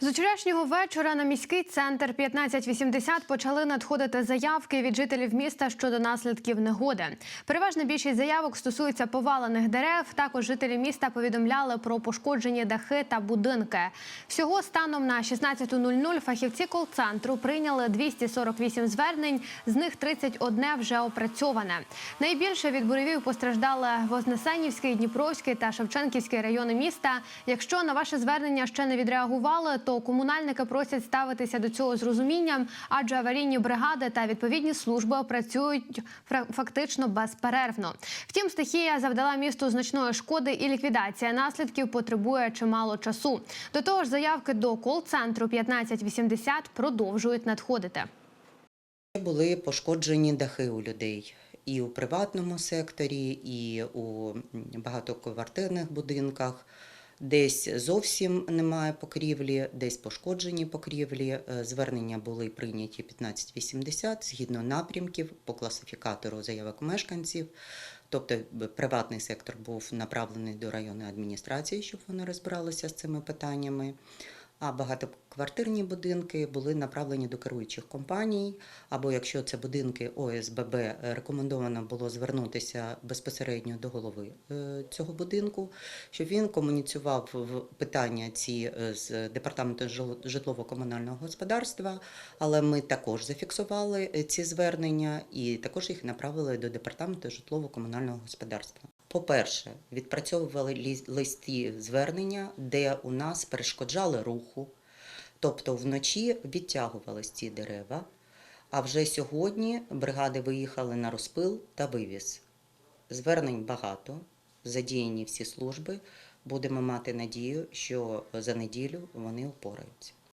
З вчорашнього вечора на міський центр 1580 почали надходити заявки від жителів міста щодо наслідків негоди. Переважна більшість заявок стосується повалених дерев. Також жителі міста повідомляли про пошкоджені дахи та будинки. Всього станом на 16.00 фахівці кол-центру прийняли 248 звернень, з них 31 вже опрацьоване. Найбільше від буревів постраждали Вознесенівський, Дніпровський та Шевченківський райони міста. Якщо на ваше звернення ще не відреагували, то комунальники просять ставитися до цього з розумінням, адже аварійні бригади та відповідні служби працюють фактично безперервно. Втім, стихія завдала місту значної шкоди, і ліквідація наслідків потребує чимало часу. До того ж, заявки до кол-центру 1580 продовжують надходити. Були пошкоджені дахи у людей і у приватному секторі, і у багатоквартирних будинках. Десь зовсім немає покрівлі, десь пошкоджені покрівлі. Е, Звернення були прийняті 1580 згідно напрямків по класифікатору заявок мешканців. Тобто приватний сектор був направлений до районної адміністрації, щоб вони розбиралися з цими питаннями. А багатоквартирні будинки були направлені до керуючих компаній, або якщо це будинки ОСББ, рекомендовано було звернутися безпосередньо до голови е, цього будинку, щоб він комуніцював в питання ці е, з департаментом житлово-комунального господарства. Але ми також зафіксували е, ці звернення і також їх направили до департаменту житлово-комунального господарства. По-перше, відпрацьовували листі звернення, де у нас перешкоджали руху, тобто вночі відтягувались ці дерева. А вже сьогодні бригади виїхали на розпил та вивіз. Звернень багато, задіяні всі служби. Будемо мати надію, що за неділю вони впораються.